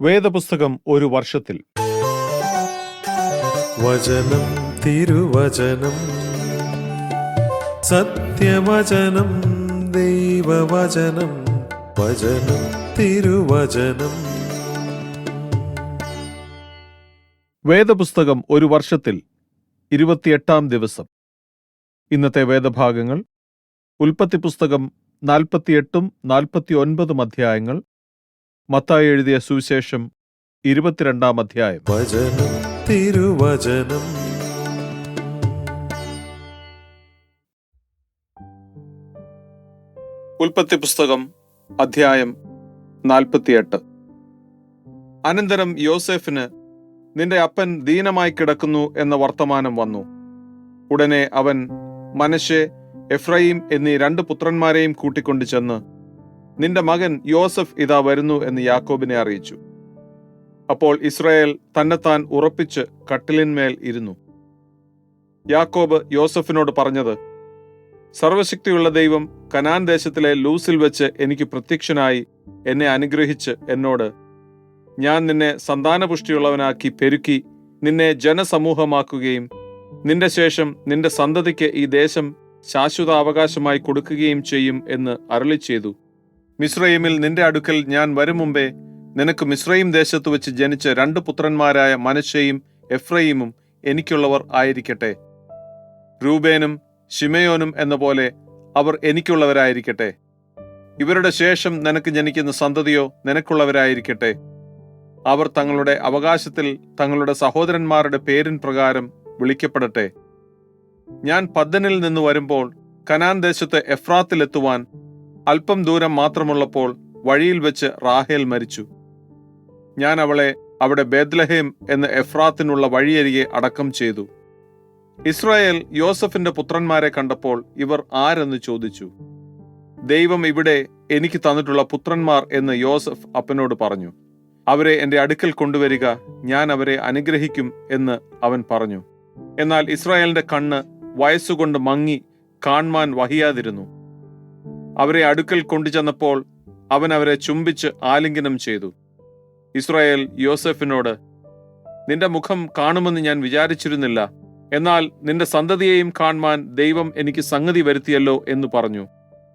വേദപുസ്തകം ഒരു വർഷത്തിൽ. വചനം തിരുവചനം സത്യവചനം ദൈവവചനം വചനം തിരുവചനം. വേദപുസ്തകം ഒരു വർഷത്തിൽ ഇരുപത്തിയെട്ടാം ദിവസം. ഇന്നത്തെ വേദഭാഗങ്ങൾ ഉൽപ്പത്തി പുസ്തകം നാൽപ്പത്തിയെട്ടും നാൽപ്പത്തിയൊൻപതും അധ്യായങ്ങൾ മത്തായി എഴുതിയ സുവിശേഷം ഇരുപത്തിരണ്ടാം അധ്യായം. വചനം തിരുവചനം. ഉൽപ്പത്തി പുസ്തകം അധ്യായം നാൽപ്പത്തിയെട്ട്. അനന്തരം യോസെഫിന് നിന്റെ അപ്പൻ ദീനമായി കിടക്കുന്നു എന്ന വർത്തമാനം വന്നു. ഉടനെ അവൻ മനശെ എഫ്രൈം എന്നീ രണ്ട് പുത്രന്മാരെയും കൂട്ടിക്കൊണ്ടു ചെന്ന് നിന്റെ മകൻ യോസഫ് ഇതാ വരുന്നു എന്ന് യാക്കോബിനെ അറിയിച്ചു. അപ്പോൾ ഇസ്രായേൽ തന്നെത്താൻ ഉറപ്പിച്ച് കട്ടിലിന്മേൽ ഇരുന്നു. യാക്കോബ് യോസഫിനോട് പറഞ്ഞത് സർവശക്തിയുള്ള ദൈവം കനാൻ ദേശത്തിലെ ലൂസിൽ വെച്ച് എനിക്ക് പ്രത്യക്ഷനായി എന്നെ അനുഗ്രഹിച്ച് എന്നോട് ഞാൻ നിന്നെ സന്താനപുഷ്ടിയുള്ളവനാക്കി പെരുക്കി നിന്നെ ജനസമൂഹമാക്കുകയും നിന്റെ ശേഷം നിന്റെ സന്തതിക്ക് ഈ ദേശം ശാശ്വത അവകാശമായി കൊടുക്കുകയും ചെയ്യും എന്ന് അരളി ചെയ്തു മിസ്രൈമിൽ നിന്റെ അടുക്കൽ ഞാൻ വരും മുമ്പേ നിനക്ക് മിസ്രൈം ദേശത്ത് വെച്ച് ജനിച്ച രണ്ട് പുത്രന്മാരായ മനശ്ശയും എഫ്രയീമും എനിക്കുള്ളവർ ആയിരിക്കട്ടെ. രൂബേനും ഷിമയോനും എന്ന പോലെ അവർ എനിക്കുള്ളവരായിരിക്കട്ടെ. ഇവരുടെ ശേഷം നിനക്ക് ജനിക്കുന്ന സന്തതിയോ നിനക്കുള്ളവരായിരിക്കട്ടെ. അവർ തങ്ങളുടെ അവകാശത്തിൽ തങ്ങളുടെ സഹോദരന്മാരുടെ പേരിൻ പ്രകാരം വിളിക്കപ്പെടട്ടെ. ഞാൻ പദ്ദനിൽ നിന്ന് വരുമ്പോൾ കനാൻ ദേശത്ത് എഫ്രാത്തിലെത്തുവാൻ അല്പം ദൂരം മാത്രമുള്ളപ്പോൾ വഴിയിൽ വെച്ച് റാഹേൽ മരിച്ചു. ഞാൻ അവളെ അവിടെ ബേദ്ലഹേം എന്ന എഫ്രാത്തിനുള്ള വഴിയരികെ അടക്കം ചെയ്തു. ഇസ്രായേൽ യോസഫിന്റെ പുത്രന്മാരെ കണ്ടപ്പോൾ ഇവർ ആരെന്ന് ചോദിച്ചു. ദൈവം ഇവിടെ എനിക്ക് തന്നിട്ടുള്ള പുത്രന്മാർ എന്ന് യോസഫ് അപ്പനോട് പറഞ്ഞു. അവരെ എന്റെ അടുക്കൽ കൊണ്ടുവരിക ഞാൻ അവരെ അനുഗ്രഹിക്കും എന്ന് അവൻ പറഞ്ഞു. എന്നാൽ ഇസ്രായേലിന്റെ കണ്ണ് വയസ്സുകൊണ്ട് മങ്ങി കാൺമാൻ വഹിയാതിരുന്നു. അവരെ അടുക്കൽ കൊണ്ടുചെന്നപ്പോൾ അവൻ അവരെ ചുംബിച്ച് ആലിംഗനം ചെയ്തു. ഇസ്രായേൽ യോസഫിനോട് നിന്റെ മുഖം കാണുമെന്ന് ഞാൻ വിചാരിച്ചിരുന്നില്ല. എന്നാൽ നിന്റെ സന്തതിയെയും കാണുവാൻ ദൈവം എനിക്ക് സംഗതി വരുത്തിയല്ലോ എന്ന് പറഞ്ഞു.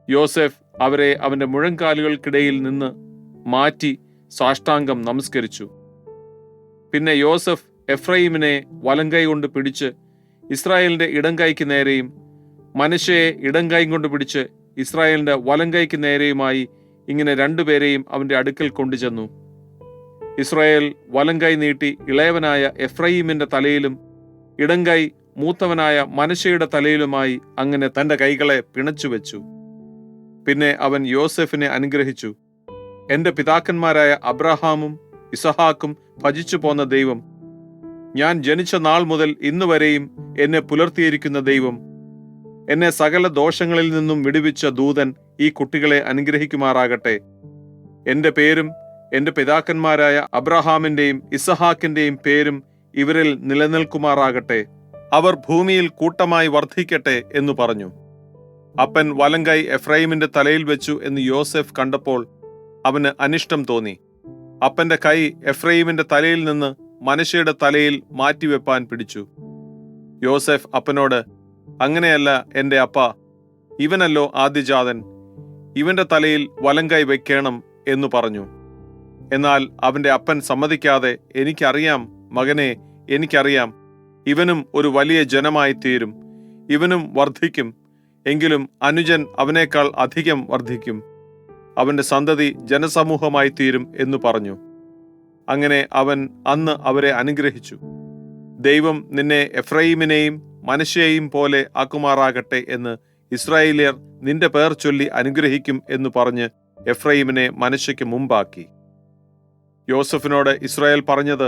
യോസെഫ് അവരെ അവന്റെ മുഴങ്കാലുകൾക്കിടയിൽ നിന്ന് മാറ്റി സാഷ്ടാംഗം നമസ്കരിച്ചു. പിന്നെ യോസഫ് എഫ്രൈമിനെ വലങ്കൈ കൊണ്ട് പിടിച്ച് ഇസ്രായേലിന്റെ ഇടംകൈക്ക് നേരെയും മനുഷ്യയെ ഇടംകൈ കൊണ്ട് പിടിച്ച് ഇസ്രായേലിന്റെ വലങ്കൈക്ക് നേരെയുമായി ഇങ്ങനെ രണ്ടുപേരെയും അവന്റെ അടുക്കൽ കൊണ്ടുചെന്നു. ഇസ്രായേൽ വലങ്കൈ നീട്ടി ഇളയവനായ എഫ്രൈമിന്റെ തലയിലും ഇടങ്കൈ മൂത്തവനായ മനശയുടെ തലയിലുമായി അങ്ങനെ തന്റെ കൈകളെ പിണച്ചു വെച്ചു പിന്നെ അവൻ യോസെഫിനെ അനുഗ്രഹിച്ചു. എന്റെ പിതാക്കന്മാരായ അബ്രഹാമും ഇസഹാക്കും ഭജിച്ചു പോന്ന ദൈവം ഞാൻ ജനിച്ച നാൾ മുതൽ ഇന്നുവരെയും എന്നെ പുലർത്തിയിരിക്കുന്ന ദൈവം എന്നെ സകല ദോഷങ്ങളിൽ നിന്നും വിടുവിച്ച ദൂതൻ ഈ കുട്ടികളെ അനുഗ്രഹിക്കുമാറാകട്ടെ. എന്റെ പേരും എന്റെ പിതാക്കന്മാരായ അബ്രഹാമിന്റെയും ഇസഹാക്കിന്റെയും പേരും ഇവരിൽ നിലനിൽക്കുമാറാകട്ടെ. അവർ ഭൂമിയിൽ കൂട്ടമായി വർദ്ധിക്കട്ടെ എന്ന് പറഞ്ഞു. അപ്പൻ വലങ്കൈ എഫ്രൈമിന്റെ തലയിൽ വെച്ചു എന്ന് യോസെഫ് കണ്ടപ്പോൾ അവന് അനിഷ്ടം തോന്നി. അപ്പന്റെ കൈ എഫ്രൈമിന്റെ തലയിൽ നിന്ന് മനശയുടെ തലയിൽ മാറ്റിവെപ്പാൻ പിടിച്ചു. യോസെഫ് അപ്പനോട് അങ്ങനെയല്ല എന്റെ അപ്പ ഇവനല്ലോ ആദ്യജാതൻ. ഇവന്റെ തലയിൽ വലങ്കൈ വെക്കണം എന്നു പറഞ്ഞു. എന്നാൽ അവന്റെ അപ്പൻ സമ്മതിക്കാതെ എനിക്കറിയാം മകനെ എനിക്കറിയാം. ഇവനും ഒരു വലിയ ജനമായി തീരും ഇവനും വർദ്ധിക്കും. എങ്കിലും അനുജൻ അവനേക്കാൾ അധികം വർദ്ധിക്കും. അവന്റെ സന്തതി ജനസമൂഹമായി തീരും എന്ന് പറഞ്ഞു. അങ്ങനെ അവൻ അന്ന് അവരെ അനുഗ്രഹിച്ചു. ദൈവം നിന്നെ എഫ്രൈമിനെയും മനുഷ്യയെയും പോലെ ആക്കുമാറാകട്ടെ എന്ന് ഇസ്രായേലിയർ നിന്റെ പേർ ചൊല്ലി അനുഗ്രഹിക്കും എന്ന് പറഞ്ഞ് എഫ്രൈമിനെ മനുഷ്യയ്ക്ക് മുമ്പാക്കി. യോസഫിനോട് ഇസ്രായേൽ പറഞ്ഞത്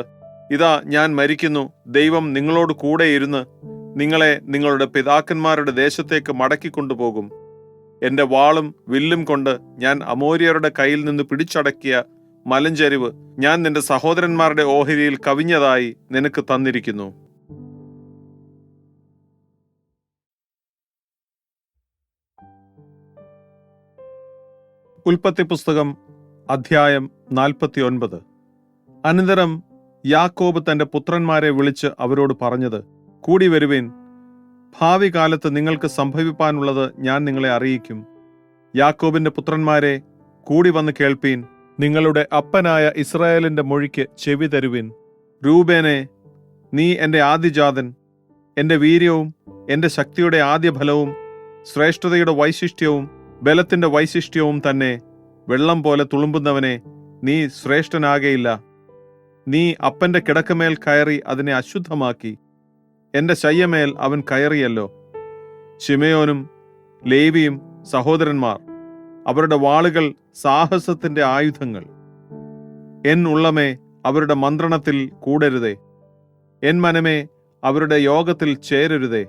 ഇതാ ഞാൻ മരിക്കുന്നു ദൈവം നിങ്ങളോട് കൂടെയിരുന്ന് നിങ്ങളെ നിങ്ങളുടെ പിതാക്കന്മാരുടെ ദേശത്തേക്ക് മടക്കി കൊണ്ടുപോകും എന്റെ വാളും വില്ലും കൊണ്ട് ഞാൻ അമോര്യരുടെ കയ്യിൽ നിന്ന് പിടിച്ചടക്കിയ മലഞ്ചരിവ് ഞാൻ നിന്റെ സഹോദരന്മാരുടെ ഓഹരിയിൽ കവിഞ്ഞതായി നിനക്ക് തന്നിരിക്കുന്നു. ഉൽപ്പത്തി പുസ്തകം അധ്യായം നാൽപ്പത്തി ഒൻപത് അനന്തരം യാക്കോബ് തന്റെ പുത്രന്മാരെ വിളിച്ച് അവരോട് പറഞ്ഞത് കൂടി വരുവിൻ. ഭാവി കാലത്ത് നിങ്ങൾക്ക് സംഭവിപ്പാനുള്ളത് ഞാൻ നിങ്ങളെ അറിയിക്കും. യാക്കോബിന്റെ പുത്രന്മാരെ കൂടി വന്ന് കേൾപ്പീൻ. നിങ്ങളുടെ അപ്പനായ ഇസ്രായേലിന്റെ മൊഴിക്ക് ചെവി തരുവിൻ. രൂപേനെ നീ എന്റെ ആദിജാതൻ. എന്റെ വീര്യവും എന്റെ ശക്തിയുടെ ആദ്യഫലവും ശ്രേഷ്ഠതയുടെ വൈശിഷ്ട്യവും ബലത്തിന്റെ വൈശിഷ്ട്യവും തന്നെ വെള്ളം പോലെ തുളുമ്പുന്നവനെ നീ ശ്രേഷ്ഠനാകയില്ല. നീ അപ്പന്റെ കിടക്കമേൽ കയറി അതിനെ അശുദ്ധമാക്കി. എന്റെ ശയ്യമേൽ അവൻ കയറിയല്ലോ. ശിമയോനും ലേവിയും സഹോദരന്മാർ അവരുടെ വാളുകൾ സാഹസത്തിന്റെ ആയുധങ്ങൾ. എൻ ഉള്ളമേ അവരുടെ മന്ത്രണത്തിൽ കൂടരുതേ. എൻ മനമേ അവരുടെ യോഗത്തിൽ ചേരരുതേ.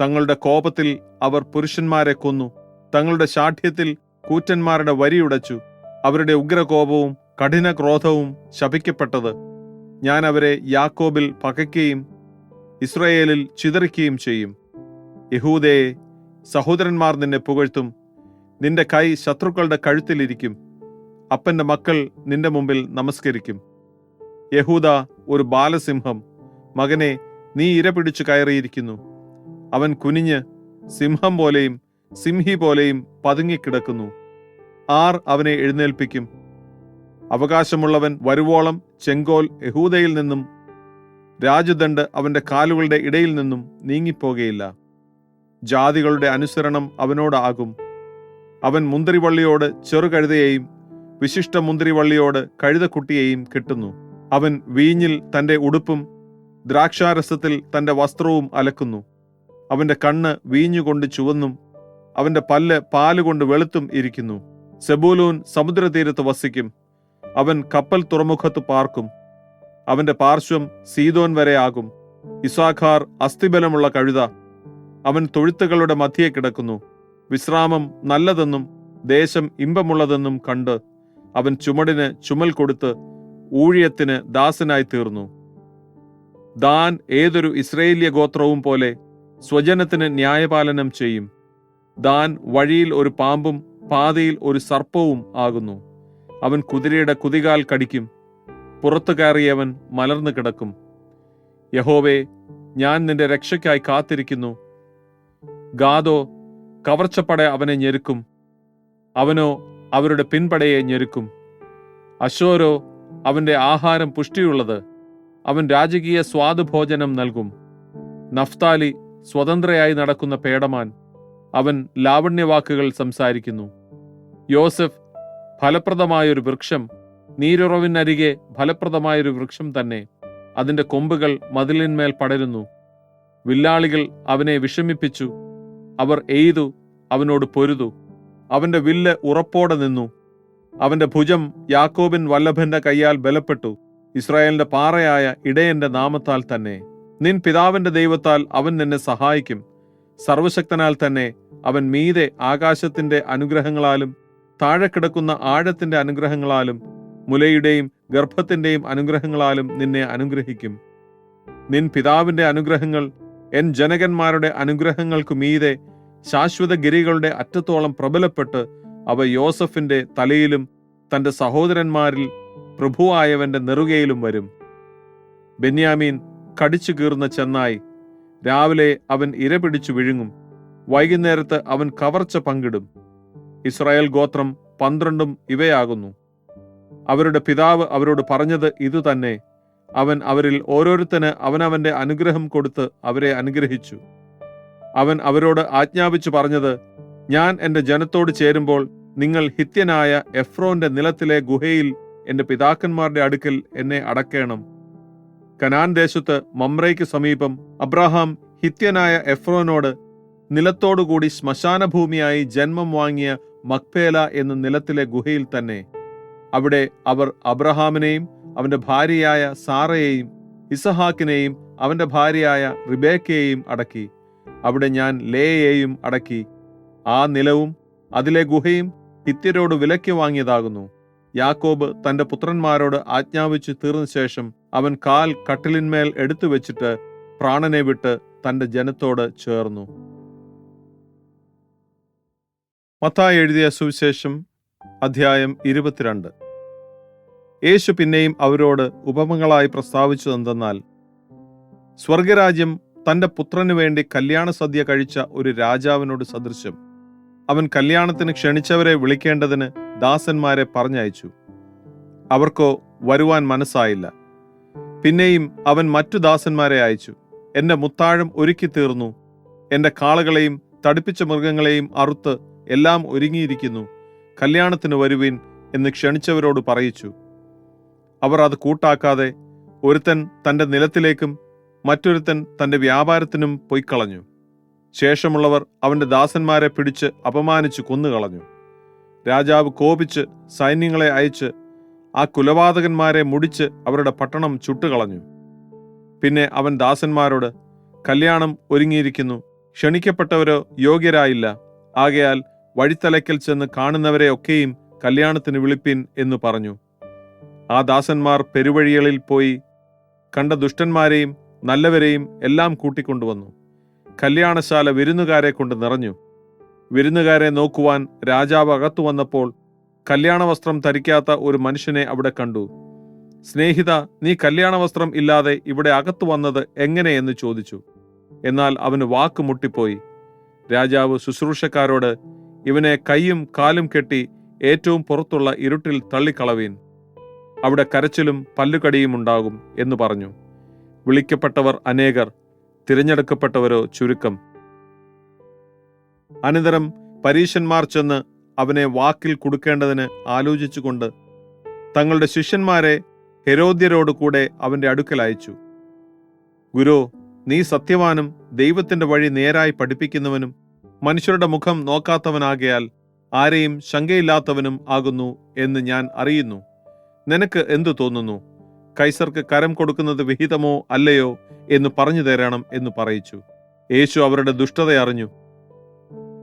തങ്ങളുടെ കോപത്തിൽ അവർ പുരുഷന്മാരെ കൊന്നു. തങ്ങളുടെ ശാഠ്യത്തിൽ കൂറ്റന്മാരുടെ വരിയുടച്ചു അവരുടെ ഉഗ്രകോപവും കഠിന ക്രോധവും ശപിക്കപ്പെട്ടത്. ഞാൻ അവരെ യാക്കോബിൽ പകയ്ക്കുകയും ഇസ്രയേലിൽ ചിതറിക്കുകയും ചെയ്യും. യഹൂദയെ സഹോദരന്മാർ നിന്നെ പുകഴ്ത്തും. നിന്റെ കൈ ശത്രുക്കളുടെ കഴുത്തിലിരിക്കും അപ്പന്റെ മക്കൾ നിന്റെ മുമ്പിൽ നമസ്കരിക്കും. യഹൂദ ഒരു ബാലസിംഹം. മകനെ നീ ഇര പിടിച്ചു കയറിയിരിക്കുന്നു. അവൻ കുനിഞ്ഞ് സിംഹം പോലെയും സിംഹി പോലെയും പതുങ്ങിക്കിടക്കുന്നു. ആർ അവനെ എഴുന്നേൽപ്പിക്കും. അവകാശമുള്ളവൻ വരുവോളം ചെങ്കോൽ യഹൂദയിൽ നിന്നും രാജദണ്ഡ് അവന്റെ കാലുകളുടെ ഇടയിൽ നിന്നും നീങ്ങിപ്പോകയില്ല. ജാതികളുടെ അനുസരണം അവനോടാകും. അവൻ മുന്തിരിവള്ളിയോട് ചെറുകഴുതയെയും വിശിഷ്ട മുന്തിരിവള്ളിയോട് കഴുതക്കുട്ടിയെയും കിട്ടുന്നു. അവൻ വീഞ്ഞിൽ തന്റെ ഉടുപ്പും ദ്രാക്ഷാരസത്തിൽ തന്റെ വസ്ത്രവും അലക്കുന്നു. അവന്റെ കണ്ണ് വീഞ്ഞുകൊണ്ട് ചുവന്നും അവന്റെ പല്ല് പാലുകൊണ്ട് വെളുത്തും ഇരിക്കുന്നു. സെബൂലൂൻ സമുദ്രതീരത്ത് വസിക്കും. അവൻ കപ്പൽ തുറമുഖത്ത് പാർക്കും. അവന്റെ പാർശ്വം സീതോൻ വരെ ആകും. ഇസാഖാർ അസ്ഥിബലമുള്ള കഴുത. അവൻ തൊഴുത്തുകളുടെ മധ്യേ കിടക്കുന്നു. വിശ്രാമം നല്ലതെന്നും ദേശം ഇമ്പമുള്ളതെന്നും കണ്ട് അവൻ ചുമടിന് ചുമൽ കൊടുത്ത് ഊഴിയത്തിന് ദാസനായി തീർന്നു. ദാൻ ഏതൊരു ഇസ്രയേലിയ ഗോത്രവും പോലെ സ്വജനത്തിന് ന്യായപാലനം ചെയ്യും. ദാൻ വഴിയിൽ ഒരു പാമ്പും പാതയിൽ ഒരു സർപ്പവും ആകുന്നു. അവൻ കുതിരയുടെ കുതികാൽ കടിക്കും. പുറത്തു കയറിയവൻ മലർന്നു കിടക്കും. യഹോവേ ഞാൻ നിന്റെ രക്ഷയ്ക്കായി കാത്തിരിക്കുന്നു. ഗാദോ കവർച്ചപ്പട അവനെ ഞെരുക്കും. അവനോ അവരുടെ പിൻപടയെ ഞെരുക്കും. അശോരോ അവന്റെ ആഹാരം പുഷ്ടിയുള്ളത്. അവൻ രാജകീയ സ്വാദുഭോജനം നൽകും. നഫ്താലി സ്വതന്ത്രയായി നടക്കുന്ന പേടമാൻ. അവൻ ലാവണ്യവാക്കുകൾ സംസാരിക്കുന്നു. യോസഫ് ഫലപ്രദമായൊരു വൃക്ഷം നീരുറവിനരികെ ഫലപ്രദമായൊരു വൃക്ഷം തന്നെ. അതിന്റെ കൊമ്പുകൾ മതിലിന്മേൽ പടരുന്നു. വില്ലാളികൾ അവനെ വിഷമിപ്പിച്ചു. അവർ എയ്തു അവനോട് പൊരുതു. അവന്റെ വില്ല് ഉറപ്പോടെ നിന്നു. അവന്റെ ഭുജം യാക്കോബിൻ വല്ലഭന്റെ കൈയാൽ ബലപ്പെട്ടു. ഇസ്രായേലിന്റെ പാറയായ ഇടയന്റെ നാമത്താൽ തന്നെ. നിൻ പിതാവിന്റെ ദൈവത്താൽ അവൻ നിന്നെ സഹായിക്കും. സർവശക്തനാൽ തന്നെ അവൻ മീതെ ആകാശത്തിന്റെ അനുഗ്രഹങ്ങളാലും താഴെ കിടക്കുന്ന ആഴത്തിന്റെ അനുഗ്രഹങ്ങളാലും മുലയുടെയും ഗർഭത്തിന്റെയും അനുഗ്രഹങ്ങളാലും നിന്നെ അനുഗ്രഹിക്കും. നിൻ പിതാവിന്റെ അനുഗ്രഹങ്ങൾ എൻ ജനകന്മാരുടെ അനുഗ്രഹങ്ങൾക്കു മീതെ ശാശ്വത ഗിരികളുടെ അറ്റത്തോളം പ്രബലപ്പെട്ട് അവ യോസഫിന്റെ തലയിലും തന്റെ സഹോദരന്മാരിൽ പ്രഭുവായവന്റെ നെറുകയിലും വരും. ബെന്യാമീൻ കടിച്ചു കീറുന്ന ചെന്നായി രാവിലെ അവൻ ഇര പിടിച്ചു വിഴുങ്ങും. വൈകുന്നേരത്ത് അവൻ കവർച്ച പങ്കിടും. ഇസ്രായേൽ ഗോത്രം പന്ത്രണ്ടും ഇവയാകുന്നു. അവരുടെ പിതാവ് അവരോട് പറഞ്ഞത് ഇതുതന്നെ അവൻ അവരിൽ ഓരോരുത്തന് അവനവന്റെ അനുഗ്രഹം കൊടുത്ത് അവരെ അനുഗ്രഹിച്ചു. അവൻ അവരോട് ആജ്ഞാപിച്ചു പറഞ്ഞത് ഞാൻ എന്റെ ജനത്തോട് ചേരുമ്പോൾ നിങ്ങൾ ഹിത്യനായ എഫ്രോന്റെ നിലത്തിലെ ഗുഹയിൽ എന്റെ പിതാക്കന്മാരുടെ അടുക്കൽ എന്നെ അടക്കേണം. കനാൻ ദേശത്ത് മമ്രയ്ക്ക് സമീപം അബ്രഹാം ഹിത്യനായ എഫ്രോനോട് നിലത്തോടുകൂടി ശ്മശാനഭൂമിയായി ജന്മം വാങ്ങിയ മക്പേല എന്ന നിലത്തിലെ ഗുഹയിൽ തന്നെ. അവിടെ അവർ അബ്രഹാമിനെയും അവന്റെ ഭാര്യയായ സാറയെയും ഇസഹാക്കിനെയും അവന്റെ ഭാര്യയായ റിബേക്കയെയും അടക്കി. അവിടെ ഞാൻ ലേയെയും അടക്കി. ആ നിലവും അതിലെ ഗുഹയും ഹിത്യരോട് വിലയ്ക്ക് വാങ്ങിയതാകുന്നു. യാക്കോബ് തന്റെ പുത്രന്മാരോട് ആജ്ഞാപിച്ചു തീർന്ന ശേഷം അവൻ കാൽ കട്ടിലിന്മേൽ എടുത്തു വെച്ചിട്ട് പ്രാണനെ വിട്ട് തന്റെ ജനത്തോട് ചേർന്നു. മത്തായി എഴുതിയ സുവിശേഷം അധ്യായം ഇരുപത്തിരണ്ട്. യേശു പിന്നെയും അവരോട് ഉപമങ്ങളായി പ്രസ്താവിച്ചു എന്തെന്നാൽ സ്വർഗരാജ്യം തന്റെ പുത്രനു വേണ്ടി കല്യാണ സദ്യ കഴിച്ച ഒരു രാജാവിനോട് സദൃശ്യം. അവൻ കല്യാണത്തിന് ക്ഷണിച്ചവരെ വിളിക്കേണ്ടതിന് ദാസന്മാരെ പറഞ്ഞയച്ചു. അവർക്കോ വരുവാൻ മനസ്സായില്ല. പിന്നെയും അവൻ മറ്റു ദാസന്മാരെ അയച്ചു. എന്റെ മുത്താഴം ഒരുക്കി തീർന്നു എന്റെ കാളകളെയും തടിപ്പിച്ച മൃഗങ്ങളെയും അറുത്ത് എല്ലാം ഒരുങ്ങിയിരിക്കുന്നു. കല്യാണത്തിന് വരുവിൻ എന്ന് ക്ഷണിച്ചവരോട് പറയിച്ചു. അവർ അത് കൂട്ടാക്കാതെ ഒരുത്തൻ തന്റെ നിലത്തിലേക്കും മറ്റൊരുത്തൻ തന്റെ വ്യാപാരത്തിനും പൊയ്ക്കളഞ്ഞു ശേഷമുള്ളവർ അവന്റെ ദാസന്മാരെ പിടിച്ച് അപമാനിച്ച് കൊന്നുകളഞ്ഞു. രാജാവ് കോപിച്ച് സൈന്യങ്ങളെ അയച്ച് ആ കുലപാതകന്മാരെ മുടിച്ച് അവരുടെ പട്ടണം ചുട്ടുകളഞ്ഞു. പിന്നെ അവൻ ദാസന്മാരോട് കല്യാണം ഒരുങ്ങിയിരിക്കുന്നു. ക്ഷണിക്കപ്പെട്ടവരോ യോഗ്യരായില്ല. ആകയാൽ വഴിത്തലയ്ക്കൽ ചെന്ന് കാണുന്നവരെ ഒക്കെയും കല്യാണത്തിന് വിളിപ്പിൻ എന്ന് പറഞ്ഞു. ആ ദാസന്മാർ പെരുവഴികളിൽ പോയി കണ്ട ദുഷ്ടന്മാരെയും നല്ലവരെയും എല്ലാം കൂട്ടിക്കൊണ്ടുവന്നു. കല്യാണശാല വിരുന്നുകാരെ കൊണ്ട് നിറഞ്ഞു. വിരുന്നുകാരെ നോക്കുവാൻ രാജാവ് അകത്തു വന്നപ്പോൾ കല്യാണ വസ്ത്രം ധരിക്കാത്ത ഒരു മനുഷ്യനെ അവിടെ കണ്ടു. സ്നേഹിത നീ കല്യാണ വസ്ത്രം ഇല്ലാതെ ഇവിടെ അകത്തു വന്നത് എങ്ങനെയെന്ന് ചോദിച്ചു. എന്നാൽ അവന് വാക്ക് മുട്ടിപ്പോയി. രാജാവ് ശുശ്രൂഷക്കാരോട് ഇവനെ കൈയും കാലും കെട്ടി ഏറ്റവും പുറത്തുള്ള ഇരുട്ടിൽ തള്ളിക്കളവീൻ. അവിടെ കരച്ചിലും പല്ലുകടിയും ഉണ്ടാകും എന്ന് പറഞ്ഞു. വിളിക്കപ്പെട്ടവർ അനേകർ തിരഞ്ഞെടുക്കപ്പെട്ടവരോ ചുരുക്കം. അനന്തരം പരീശന്മാർ ചെന്ന് അവനെ വാക്കിൽ കൊടുക്കേണ്ടതിന് ആലോചിച്ചുകൊണ്ട് തങ്ങളുടെ ശിഷ്യന്മാരെ ഹെരോദ്യരോട് കൂടെ അവന്റെ അടുക്കൽ അയച്ചു. ഗുരു നീ സത്യവാനും ദൈവത്തിന്റെ വഴി നേരായി പഠിപ്പിക്കുന്നവനും മനുഷ്യരുടെ മുഖം നോക്കാത്തവനാകയാൽ ആരെയും ശങ്കയില്ലാത്തവനും ആകുന്നു എന്ന് ഞാൻ അറിയുന്നു. നിനക്ക് എന്തു തോന്നുന്നു? കൈസർക്ക് കരം കൊടുക്കുന്നത് വിഹിതമോ അല്ലയോ എന്ന് പറഞ്ഞു തരണം എന്ന് പറയിച്ചു. യേശു അവരുടെ ദുഷ്ടത അറിഞ്ഞു.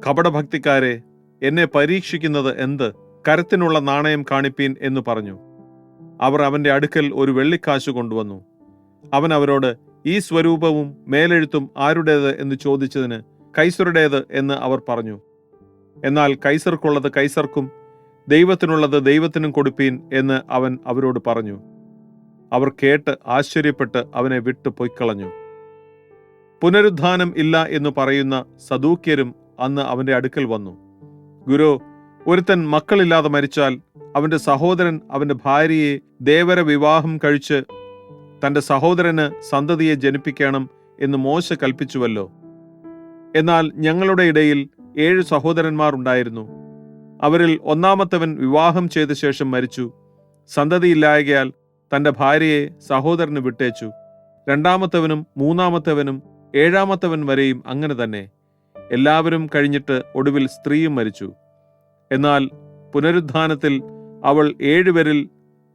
കപടഭക്തിക്കാരെ എന്നെ പരീക്ഷിക്കുന്നത് എന്ത്? കരത്തിനുള്ള നാണയം കാണിപ്പീൻ എന്ന് പറഞ്ഞു. അവർ അവന്റെ അടുക്കൽ ഒരു വെള്ളിക്കാശ് കൊണ്ടുവന്നു. അവൻ അവരോട് ഈ സ്വരൂപവും മേലെഴുത്തും ആരുടേത്? എന്ന് ചോദിച്ചതിന് കൈസറുടേത് എന്ന് അവർ പറഞ്ഞു. എന്നാൽ കൈസർക്കുള്ളത് കൈസർക്കും ദൈവത്തിനുള്ളത് ദൈവത്തിനും കൊടുപ്പീൻ എന്ന് അവൻ അവരോട് പറഞ്ഞു. അവർ കേട്ട് ആശ്ചര്യപ്പെട്ട് അവനെ വിട്ടു പൊയ്ക്കളഞ്ഞു. പുനരുദ്ധാനം ഇല്ല എന്ന് പറയുന്ന സദൂക്യരും അന്ന് അവന്റെ അടുക്കൽ വന്നു. ഗുരു ഒരുത്തൻ മക്കളില്ലാതെ മരിച്ചാൽ അവന്റെ സഹോദരൻ അവന്റെ ഭാര്യയെ ദേവര വിവാഹം കഴിച്ച് തന്റെ സഹോദരന് സന്തതിയെ ജനിപ്പിക്കണം എന്ന് മോശ കൽപ്പിച്ചുവല്ലോ. എന്നാൽ ഞങ്ങളുടെ ഇടയിൽ ഏഴ് സഹോദരന്മാർ ഉണ്ടായിരുന്നു. അവരിൽ ഒന്നാമത്തവൻ വിവാഹം ചെയ്ത ശേഷം മരിച്ചു. സന്തതിയില്ലായകയാൽ തന്റെ ഭാര്യയെ സഹോദരന് വിട്ടേച്ചു. രണ്ടാമത്തവനും മൂന്നാമത്തവനും ഏഴാമത്തവൻ വരെയും അങ്ങനെ തന്നെ. എല്ലാവരും കഴിഞ്ഞിട്ട് ഒടുവിൽ സ്ത്രീയും മരിച്ചു. എന്നാൽ പുനരുദ്ധാനത്തിൽ അവൾ ഏഴുപേരിൽ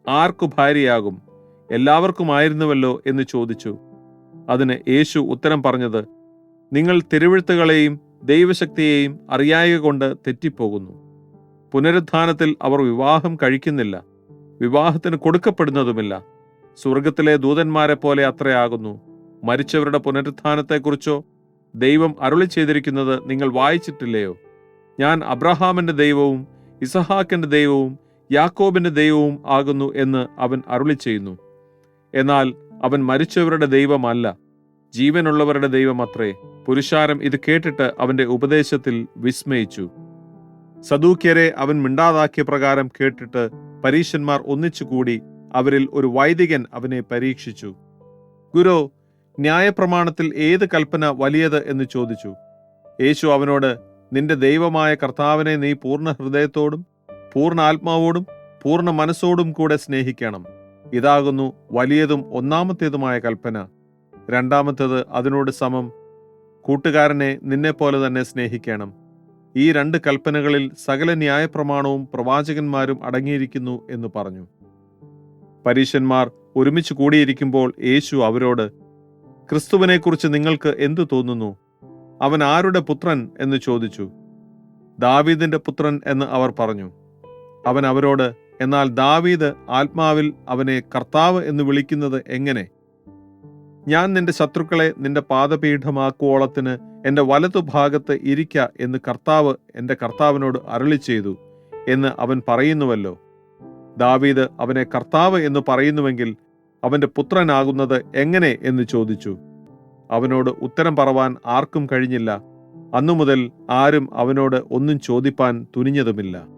ആർക്കു ഭാര്യയാകും? എല്ലാവർക്കുമായിരുന്നുവല്ലോ എന്ന് ചോദിച്ചു. അതിന് യേശു ഉത്തരം പറഞ്ഞത് നിങ്ങൾ തിരുവഴുത്തുകളെയും ദൈവശക്തിയെയും അറിയായക കൊണ്ട് തെറ്റിപ്പോകുന്നു. പുനരുദ്ധാനത്തിൽ അവർ വിവാഹം കഴിക്കുന്നില്ല. വിവാഹത്തിന് കൊടുക്കപ്പെടുന്നതുമില്ല. സ്വർഗത്തിലെ ദൂതന്മാരെ പോലെ അത്രയാകുന്നു. മരിച്ചവരുടെ പുനരുദ്ധാനത്തെക്കുറിച്ചോ ദൈവം അരുളി ചെയ്തിരിക്കുന്നത് നിങ്ങൾ വായിച്ചിട്ടില്ലയോ? ഞാൻ അബ്രഹാമിന്റെ ദൈവവും ഇസഹാക്കിന്റെ ദൈവവും യാക്കോബിന്റെ ദൈവവും ആകുന്നു എന്ന് അവൻ അരുളി ചെയ്യുന്നു എന്നാൽ അവൻ മരിച്ചവരുടെ ദൈവമല്ല. ജീവനുള്ളവരുടെ ദൈവമത്രേ പുരുഷാരം ഇത് കേട്ടിട്ട് അവന്റെ ഉപദേശത്തിൽ വിസ്മയിച്ചു. സദൂക്യരെ അവൻ മിണ്ടാതാക്കിയ പ്രകാരം കേട്ടിട്ട് പരീശന്മാർ ഒന്നിച്ചുകൂടി അവരിൽ ഒരു വൈദികൻ അവനെ പരീക്ഷിച്ചു. ഗുരു ന്യായപ്രമാണത്തിൽ ഏത് കൽപ്പന വലിയത് എന്ന് ചോദിച്ചു. യേശു അവനോട് നിന്റെ ദൈവമായ കർത്താവിനെ നീ പൂർണ ഹൃദയത്തോടും പൂർണ ആത്മാവോടും പൂർണ മനസ്സോടും കൂടെ സ്നേഹിക്കണം. ഇതാകുന്നു വലിയതും ഒന്നാമത്തേതുമായ കൽപ്പന. രണ്ടാമത്തേത് അതിനോട് സമം. കൂട്ടുകാരനെ നിന്നെപ്പോലെ തന്നെ സ്നേഹിക്കണം. ഈ രണ്ട് കൽപ്പനകളിൽ സകല ന്യായപ്രമാണവും പ്രവാചകന്മാരും അടങ്ങിയിരിക്കുന്നു എന്ന് പറഞ്ഞു. പരീശന്മാർ ഒരുമിച്ച് കൂടിയിരിക്കുമ്പോൾ യേശു അവരോട് ക്രിസ്തുവിനെക്കുറിച്ച് നിങ്ങൾക്ക് എന്തു തോന്നുന്നു? അവൻ ആരുടെ പുത്രൻ? എന്ന് ചോദിച്ചു. ദാവീദിന്റെ പുത്രൻ എന്ന് അവർ പറഞ്ഞു. അവൻ അവരോട് എന്നാൽ ദാവീദ് ആത്മാവിൽ അവനെ കർത്താവ് എന്ന് വിളിക്കുന്നത് എങ്ങനെ? ഞാൻ നിന്റെ ശത്രുക്കളെ നിന്റെ പാദപീഠമാക്കുവോളത്തിന് എന്റെ വലതുഭാഗത്ത് ഇരിക്ക എന്ന് കർത്താവ് എന്റെ കർത്താവിനോട് അരളി ചെയ്തു എന്ന് അവൻ പറയുന്നുവല്ലോ. ദാവീദ് അവനെ കർത്താവ് എന്ന് പറയുന്നുവെങ്കിൽ അവന്റെ പുത്രനാകുന്നത് എങ്ങനെ എന്ന് ചോദിച്ചു. അവനോട് ഉത്തരം പറവാൻ ആർക്കും കഴിഞ്ഞില്ല. അന്നുമുതൽ ആരും അവനോട് ഒന്നും ചോദിപ്പാൻ തുനിഞ്ഞതുമില്ല.